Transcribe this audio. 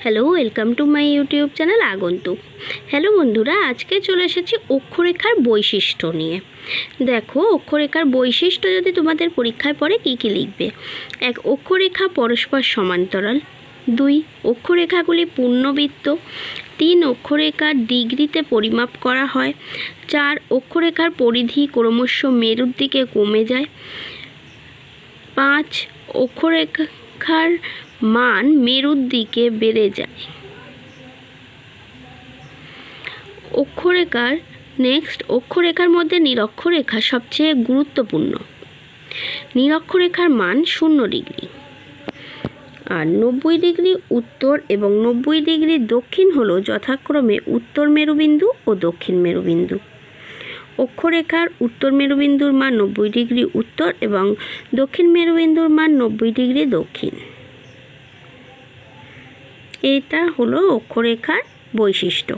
Hello welcome to my YouTube channel আগন্তুক hello বন্ধুরা, আজকে চলে এসেছি অক্ষরেখার বৈশিষ্ট্য নিয়ে। দেখো, অক্ষরেখার বৈশিষ্ট্য যদি তোমাদের পরীক্ষায় পড়ে, কী কী লিখবে? এক, অক্ষরেখা পরস্পর সমান্তরাল। দুই, অক্ষরেখাগুলি পূর্ণবৃত্ত। তিন, অক্ষরেখার ডিগ্রিতে পরিমাপ করা হয়। চার, অক্ষরেখার পরিধি ক্রমশ মেরুর দিকে কমে যায়। পাঁচ, অক্ষরেখার মান মেরুর দিকে বেড়ে যায়। অক্ষরেখার নেক্সট অক্ষরেখার মধ্যে নিরক্ষরেখা সবচেয়ে গুরুত্বপূর্ণ। নিরক্ষরেখার মান শূন্য ডিগ্রি। আর নব্বই ডিগ্রি উত্তর এবং নব্বই ডিগ্রি দক্ষিণ হলো যথাক্রমে উত্তর মেরুবিন্দু ও দক্ষিণ মেরুবিন্দু। অক্ষরেখার উত্তর মেরুবিন্দুর মান নব্বই ডিগ্রি উত্তর এবং দক্ষিণ মেরুবিন্দুর মান নব্বই ডিগ্রি দক্ষিণ। এটা হলো অক্ষরেখার বৈশিষ্ট্য।